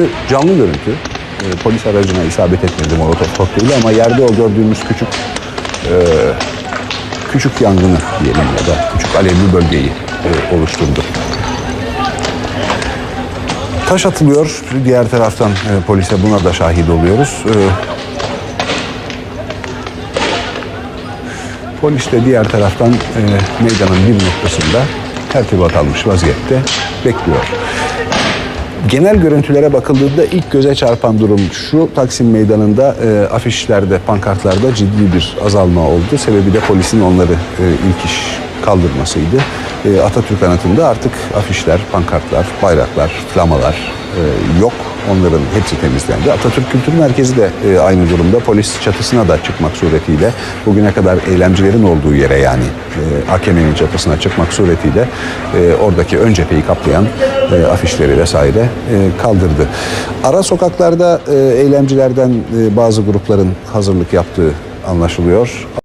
görüntü canlı görüntü. E, polis aracına isabet etmedi molotof kokteyli ama yerde o gördüğümüz küçük e, küçük yangını diyelim ya da küçük alevli bölgeyi e, oluşturdu. Taş atılıyor. Diğer taraftan e, polise buna da şahit oluyoruz. Polis de diğer taraftan e, meydanın bir noktasında tertibat almış vaziyette bekliyor. Genel görüntülere bakıldığında ilk göze çarpan durum şu Taksim Meydanı'nda e, afişlerde, pankartlarda ciddi bir azalma oldu. Sebebi de polisin onları e, ilk iş kaldırmasıydı. E, Atatürk anıtında artık afişler, pankartlar, bayraklar, flamalar e, yok. Onların hepsi temizlendi. Atatürk Kültür Merkezi de e, aynı durumda. Polis çatısına da çıkmak suretiyle bugüne kadar eylemcilerin olduğu yere yani e, AKM'nin çatısına çıkmak suretiyle e, oradaki ön cepheyi kaplayan e, afişleri vesaire e, kaldırdı. Ara sokaklarda e, eylemcilerden e, bazı grupların hazırlık yaptığı anlaşılıyor.